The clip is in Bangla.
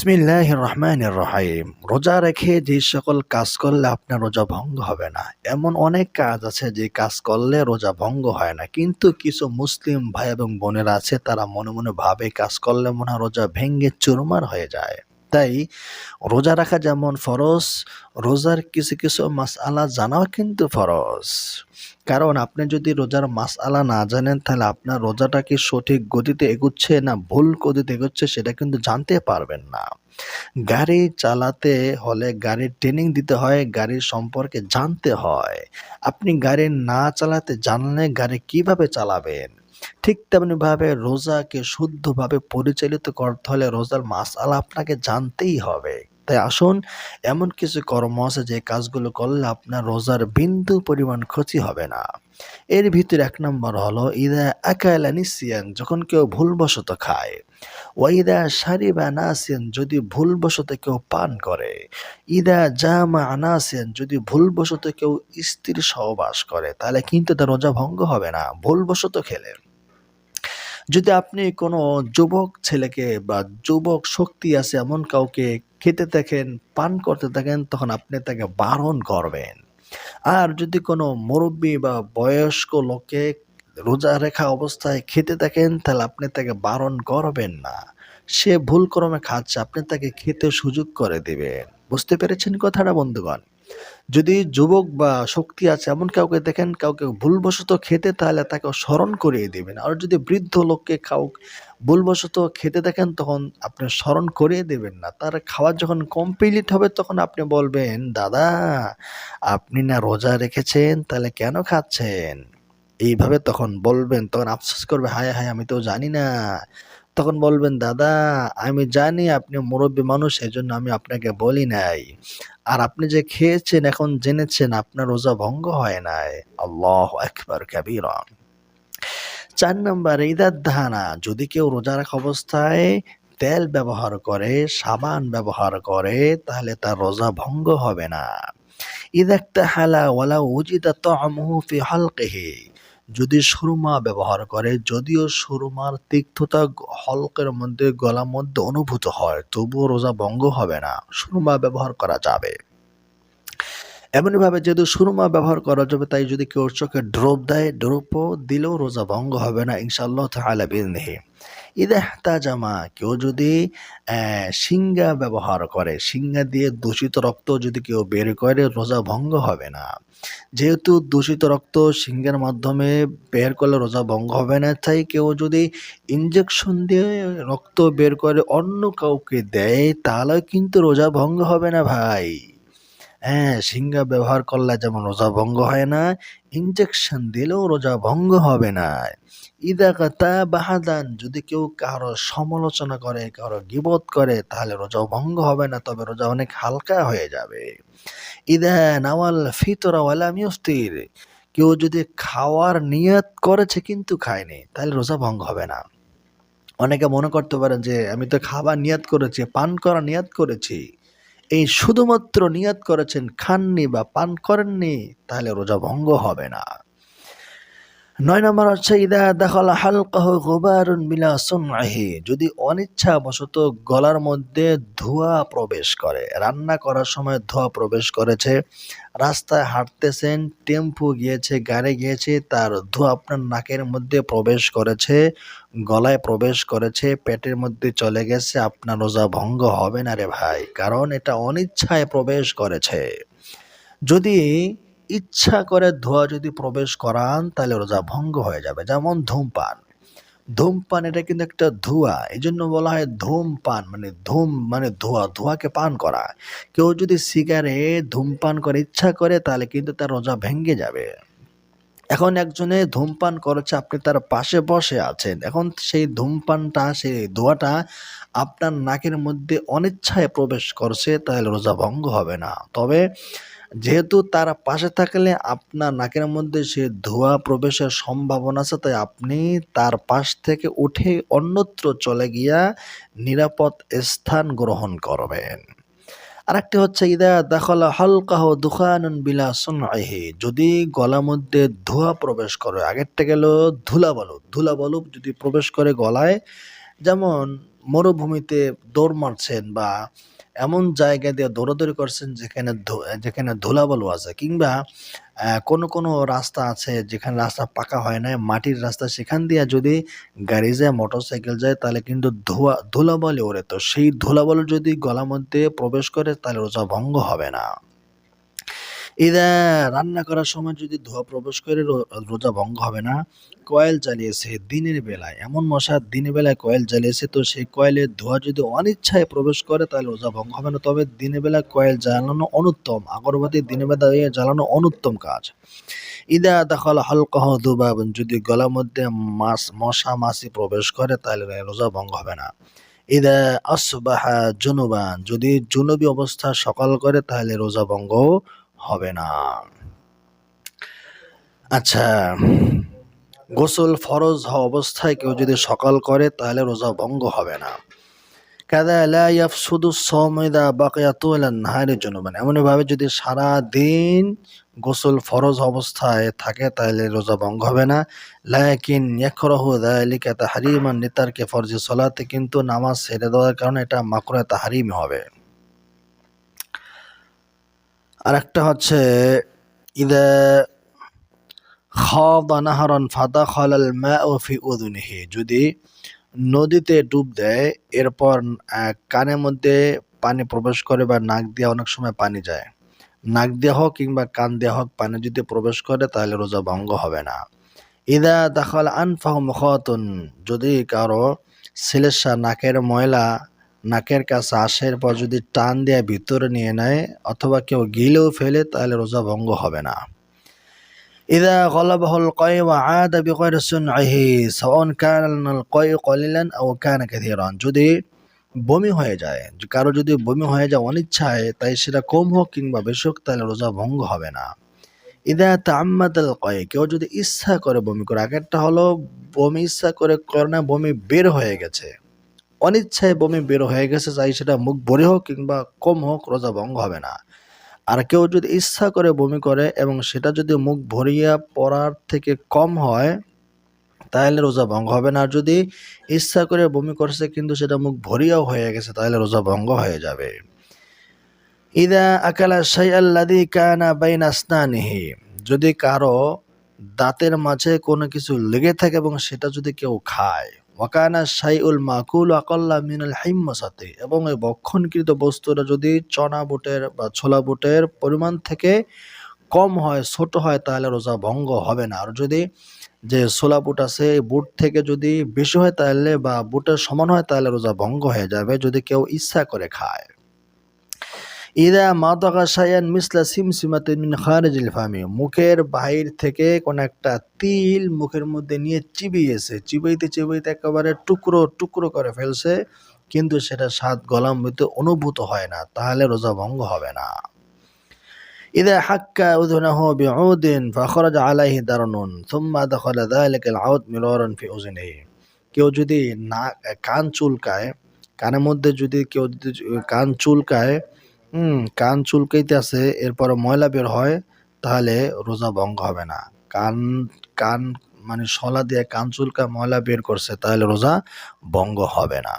বিসমিল্লাহ রহমান রহিম রোজা রেখে যে সকল কাজ করলে আপনার রোজা ভঙ্গ হবে না। এমন অনেক কাজ আছে যে কাজ করলে রোজা ভঙ্গ হয় না। কিন্তু কিছু মুসলিম ভাই এবং বোনেরা আছে, তারা মনে মনে ভাবে কাজ করলে মনে রোজা ভেঙ্গে চুরমার হয়ে যায়। তাই রোজা রাখা যেমন ফরজ, রোজার কিছু কিছু মাস আলা জানাও কিন্তু ফরজ। কারণ আপনি যদি রোজার মাস আলা না জানেন, তাহলে আপনার রোজাটা কি সঠিক গতিতে এগুচ্ছে না ভুল গতিতে এগুচ্ছে সেটা কিন্তু জানতে পারবেন না। গাড়ি চালাতে হলে গাড়ির ট্রেনিং দিতে হয়, গাড়ির সম্পর্কে জানতে হয়। আপনি গাড়ি না চালাতে জানলে গাড়ি কীভাবে চালাবেন? ঠিক তেমনিভাবে রোজাকে শুদ্ধভাবে পরিচালিত করতে হলে রোজার মাসালা আপনাকে জানতেই হবে। তাই আসুন, এমন কিছু কর্ম আছে যে কাজগুলো করলে আপনার রোজার বিন্দু পরিমাণ ক্ষতি হবে না। এর ভিতরে এক নম্বর হলো, ইদা আকালা নিসিয়ান যখন কেউ ভুলবশত খায়। ওয়াইদা সারিবা নাসিয়ান যদি ভুলবশত কেউ পান করে। ইদা জামা আনাসিয়ান যদি ভুলবশত কেউ স্ত্রীর সহবাস করে। তাহলে কিন্তু তার রোজা ভঙ্গ হবে না, ভুলবশত খেলে। যদি আপনি কোনো যুবক ছেলেকে বা যুবক শক্তি আছে এমন কাউকে খেতে দেখেন, পান করতে থাকেন তখন আপনি তাকে বারণ করবেন। আর যদি কোনো মুরব্বী বা বয়স্ক লোকে রোজা রেখা অবস্থায় খেতে থাকেন তাহলে আপনি তাকে বারণ করবেন না। সে ভুল ক্রমে খাচ্ছে, আপনি তাকে খেতে সুযোগ করে দিবেন। বুঝতে পেরেছেন কথাটা, বন্ধুগণ? যদি যুবক বা শক্তি আছে, এমন কাউকে দেখেন, কাউকে ভুলবশত খেতে তাহলে তাকে স্মরণ করিয়ে দিবেন। আর যদি বৃদ্ধ লোককে কাউ ভুলবশত খেতে দেখেন, তখন আপনি স্মরণ করিয়ে দেবেন না। তার খাওয়া যখন কমপ্লিট হবে, তখন আপনি বলবেন, দাদা, আপনি না রোজা রেখেছেন, তাহলে কেন খাচ্ছেন? এইভাবে তখন বলবেন, তখন আফসোস করবে, হায় হায়, আমি তো জানি না। তখন বলবেন, দাদা, আমি জানি আপনি মুরব্বী মানুষ এই জন্য আমি আপনাকে বলি নাই। আর আপনি যে খেয়েছেন, এখন জেনেছেন, আপনার রোজা ভঙ্গ হয় নাই। আল্লাহ একবার কাবিরা। চার নম্বর ইদার ধানা যদি কেউ রোজা রাখা অবস্থায় তেল ব্যবহার করে, সাবান ব্যবহার করে, তাহলে তার রোজা ভঙ্গ হবে না। ইদাক্তা হালা ওয়ালা উজিদা তামহু ফি হালকিহি। যদি সুরমা ব্যবহার করে, যদিও সুরমার তিক্ততা হলকের মধ্যে, গলার মধ্যে অনুভূত হয়, তবুও রোজা ভঙ্গ হবে না। সুরমা ব্যবহার করা যাবে। এমনভাবে যেহেতু সুরমা ব্যবহার করা যাবে, তাই যদি কেউ চোখে ড্রোপ দেয়, ড্রপও দিলেও রোজা ভঙ্গ হবে না, ইনশাআল্লাহ তাহলে বিজনেহে ইদা জামা কেউ যদি সিঙ্গা ব্যবহার করে সিঙ্গা দিয়ে দূষিত রক্ত যদি কেউ বের করে, রোজা ভঙ্গ হবে না। যেহেতু দূষিত রক্ত সিঙ্গের মাধ্যমে বের করলে রোজা ভঙ্গ হবে না, তাই কেউ যদি ইঞ্জেকশন দিয়ে রক্ত বের করে অন্য কাউকে দেয়, তাহলে কিন্তু রোজা ভঙ্গ হবে না ভাই। হ্যাঁ সিঙ্গা ব্যবহার করলে যেমন রোজা ভঙ্গ হয় না ইঞ্জেকশন দিলেও রোজা ভঙ্গ হবে না। ইদা কাতা বাহাদান, যদি কেউ কারও সমালোচনা করে, কারও গিবত করে, তাহলে রোজা ভঙ্গ হবে না, তবে রোজা অনেক হালকা হয়ে যাবে। ইদা নাওয়াল ফিতরা ওয়ালাম ইউফতির কেউ যদি খাওয়ার নিয়ত করেছে কিন্তু খায়নি, তাহলে রোজা ভঙ্গ হবে না। অনেকে মনে করতে পারেন যে, আমি তো খাবার নিয়াত করেছি, পান করা নিয়াত করেছি। এই শুধুমাত্র নিয়াত করেছেন খাননি বা পান করেননি তাহলে রোজা ভঙ্গ হবে না। নয় নম্বর হচ্ছে, ইদা দেখাল হালকাহ গোবারুন বিলা সুনহি যদি অনিচ্ছা বশত গলার মধ্যে ধোঁয়া প্রবেশ করে, রান্না করার সময় ধোঁয়া প্রবেশ করেছে, রাস্তায় হাঁটতেছেন, টেম্পু গিয়েছে, গাড়ি গিয়েছে, তার ধোঁয়া আপনার নাকের মধ্যে প্রবেশ করেছে, গলায় প্রবেশ করেছে, পেটের মধ্যে চলে গেছে, আপনার রোজা ভঙ্গ হবে না রে ভাই, কারণ এটা অনিচ্ছায় প্রবেশ করেছে। যদি ইচ্ছা করে ধোয়া যদি প্রবেশ করান, তাহলে রোজা ভঙ্গ হয়ে যাবে। যেমন ধূমপান। ধূমপান এটা কিন্তু একটা ধোঁয়া। এই জন্য বলা হয় ধূমপান মানে ধূম মানে ধোঁয়া। ধোঁয়াকে পান করা। কেউ যদি সিগারেট ধূমপান করে ইচ্ছা করে, তাহলে কিন্তু তার রোজা ভেঙ্গে যাবে। এখন একজনে ধূমপান করেছে, আপনি তার পাশে বসে আছেন। এখন সেই ধূমপানটা, সেই ধোঁয়াটা আপনার নাকের মধ্যে অনিচ্ছায় প্রবেশ করছে, তাহলে রোজা ভঙ্গ হবে না। তবে যেহেতু তার পাশে থাকলে আপনার নাকের মধ্যে সে ধোঁয়া প্রবেশের সম্ভাবনা আছে, তাই আপনি তার পাশ থেকে উঠে অন্যত্র চলে গিয়া নিরাপদ স্থান গ্রহণ করবেন। আরেকটি হচ্ছে, ইদা দাখলা হালকাহ দুখানুন বিলা সুনআহি যদি গলার মধ্যে ধোঁয়া প্রবেশ করে, আগেরটা গেল ধুলা বালু ধুলা বালু যদি প্রবেশ করে গলায়, যেমন মরুভূমিতে দৌড় মারছেন বা এমন জায়গা দিয়ে দৌড়াদৌড়ি করছেন যেখানে যেখানে ধুলাবালু আছে কিংবা কোন কোনো কোনো রাস্তা আছে যেখানে রাস্তা পাকা হয় না মাটির রাস্তা, সেখান দিয়ে যদি গাড়ি যায় মোটরসাইকেল যায়, তাহলে কিন্তু ধোয়া, ধুলাবালি ওড়ে। তো সেই ধুলাবালু যদি গলার মধ্যে প্রবেশ করে, তাহলে রোজা ভঙ্গ হবে না। ইদা রান্না করার সময় যদি ধোয়া প্রবেশ করে রোজা ভঙ্গ হবে না, কয়েল জ্বালিয়েছে দিনের বেলায়। এমন মশা দিনের বেলায় কয়েল জ্বালিয়েছে, তো সেই কয়েলের ধোয়া যদি অনিচ্ছায় প্রবেশ করে, তাহলে রোজা ভঙ্গ হবে না। তবে দিনের বেলা কয়েল জ্বালানো অনুত্তম, আগরবাতি দিনের বেলায় জ্বালানো অনুত্তম কাজ। ইদা দখল হালকাহ দুবাব যদি গলার মধ্যে মাছ, মশা, মাছি প্রবেশ করে, তাহলে রোজা ভঙ্গ হবে না। ইদা আসবাহা জুনুবান, যদি জুনুবি অবস্থা সকাল করে, তাহলে রোজা ভঙ্গ হবে না। আচ্ছা গোসল ফরজ হওয়া অবস্থায় কেউ যদি সকাল করে, তাহলে রোজা ভঙ্গ হবে না। কাদা লা ইয়াফসুদু সাওম ইদা বাকিয়া তুলান নাহারের জন্য। মানে এমনই ভাবে যদি সারা দিন গোসল ফরজ অবস্থায় থাকে, তাহলে রোজা ভঙ্গ হবে না। লাকিন ইয়াকরাহু যালিকা তাহরিমান নিতারকে ফরজি সালাতে, কিন্তু নামাজ ছেড়ে দেওয়ার কারণে এটা মাকরুহ তাহরিম হবে। আরেকটা হচ্ছে, ইদা খাদা নাহারান ফাদাখাল আল মাউ ফি উযুনিহি যদি নদীতে ডুব দেয়, এরপর কানের মধ্যে পানি প্রবেশ করে বা নাক দিয়ে অনেক সময় পানি যায়। নাক দিয়ে হোক কিংবা কান দিয়ে হোক পানি যদি প্রবেশ করে, তাহলে রোজা ভঙ্গ হবে না। ইদা দাখাল আনফাহ মুখাতুন। যদি কারও সিলেসা নাকের ময়লা নাকের কাছে আসে এরপর যদি টান দিয়ে ভিতরে নিয়ে নেয় অথবা কেউ গিলেও ফেলে তাহলে রোজা ভঙ্গ হবে না إذا غلبه القيء وعاد بغير صنعه سواء كان القيء قليلا أو كان كثيرا যদি বমি হয়ে যায় কারো যদি বমি হয়ে যায় অনিচ্ছায় তাই সেটা কম হোক কিংবা বেশি হোক তাহলে রোজা ভঙ্গ হবে না ইদা তাম্মাদাল কয় কেউ যদি ইচ্ছা করে বমি করে আগেরটা হলো বমি ইচ্ছা করে করে না বমি বের হয়ে গেছে অনিচ্ছায় বমি বের হয়ে গেছে, চাই সেটা মুখ ভরে হোক কিংবা কম হোক, রোজা ভঙ্গ হবে না। আর কেউ যদি ইচ্ছা করে বমি করে এবং সেটা যদি মুখ ভরিয়া পড়ার থেকে কম হয়, তাহলে রোজা ভঙ্গ হবে না। আর যদি ইচ্ছা করে বমি করছে কিন্তু সেটা মুখ ভরিয়াও হয়ে গেছে, তাহলে রোজা ভঙ্গ হয়ে যাবে। ইদা আকালা শাই আল্লাদি কানা বাইনা স্নানিহি যদি কারও দাঁতের মাঝে কোনো কিছু লেগে থাকে এবং সেটা যদি কেউ খায় ওয়াকানা শাইউল মাকুল আকল্লা মিনাল হিম্মাসাতে। এবং এই বক্ষণকৃত বস্তুটা যদি চনা বুটের বা ছোলা বুটের পরিমাণ থেকে কম হয়, ছোট হয়, তাহলে রোজা ভঙ্গ হবে না। আর যদি যে ছোলা বুট আছে বুট থেকে যদি বেশি হয়, তাহলে বা বুটের সমান হয়, তাহলে রোজা ভঙ্গ হয়ে যাবে, যদি কেউ ইচ্ছা করে খায়। ইদা মাদকা সায়ান মিসলা সিমসিমাতে মিন খারিজিল ফামি মুখের বাহির থেকে কোন একটা তিল মুখের মধ্যে নিয়ে চিবিয়েছে চিবাইতে চিবাইতে একেবারে টুকরো টুকরো করে ফেলছে কিন্তু সেটা স্বাদ গলার মধ্যে অনুভূত হয় না তাহলে রোজা ভঙ্গ হবে না إذا حك أذنه بعود فخرج عليه درن ثم دخل ذلك العود مرارا في أذنه কেউ যদি না কান চুলকায় কানের মধ্যে যদি কেউ যদি কান চুলকায় হুম, কান চুলকাইতে আছে এরপর ময়লা বের হয়, তাহলে রোজা ভঙ্গ হবে না। কান কান মানে শলা দিয়ে কান চুলকা ময়লা বের করছে, তাহলে রোজা ভঙ্গ হবে না।